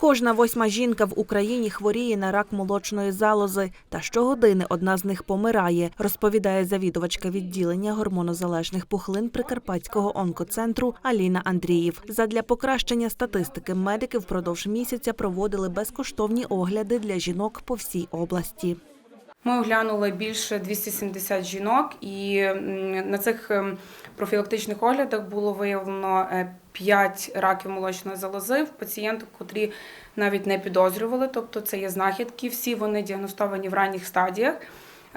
Кожна восьма жінка в Україні хворіє на рак молочної залози, та щогодини одна з них помирає, розповідає завідувачка відділення гормонозалежних пухлин Прикарпатського онкоцентру Аліна Андріїв. Задля покращення статистики медики впродовж місяця проводили безкоштовні огляди для жінок по всій області. Ми оглянули більше 270 жінок, і на цих ем, профілактичних оглядах було виявлено 5 раків молочної залози в пацієнтів, котрі навіть не підозрювали, тобто це є знахідки. Всі вони діагностовані в ранніх стадіях.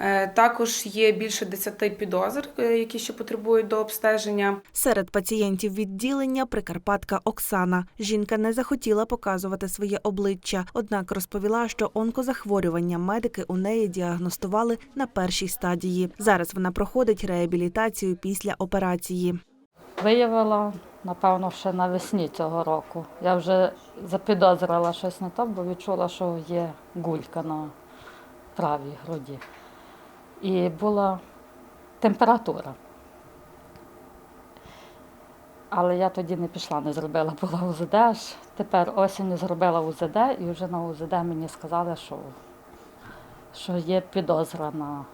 Е, Також є більше 10 підозр, е, які ще потребують до обстеження. Серед пацієнтів відділення прикарпатка Оксана. Жінка не захотіла показувати своє обличчя, однак розповіла, що онкозахворювання медики у неї діагностували на першій стадії. Зараз вона проходить реабілітацію після операції. Виявила, напевно, ще навесні цього року. Я вже запідозрила щось не то, бо відчула, що є гулька на правій груді. І була температура. Але я тоді не пішла, не зробила, була УЗД. Тепер осінь зробила УЗД, і вже на УЗД мені сказали, що, що є підозра на,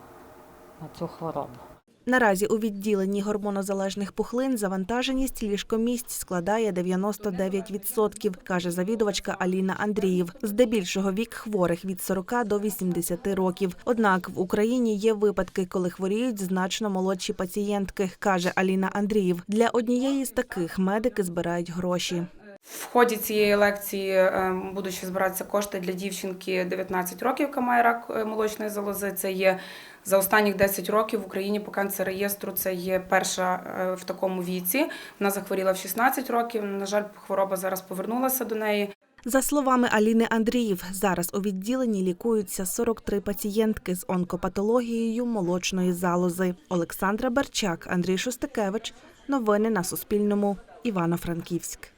на цю хворобу. Наразі у відділенні гормонозалежних пухлин завантаженість ліжкомісць складає 99%, каже завідувачка Аліна Андріїв. Здебільшого вік хворих від 40 до 80 років. Однак в Україні є випадки, коли хворіють значно молодші пацієнтки, каже Аліна Андріїв. Для однієї з таких медики збирають гроші. В ході цієї лекції е, будуть ще збиратися кошти для дівчинки 19 років, яка має рак е, молочної залози. Це є за останніх 10 років в Україні по канцереєстру. Це є перша е, в такому віці. Вона захворіла в 16 років. На жаль, хвороба зараз повернулася до неї. За словами Аліни Андріїв, зараз у відділенні лікуються 43 пацієнтки з онкопатологією молочної залози. Олександра Берчак, Андрій Шостакевич. Новини на Суспільному. Івано-Франківськ.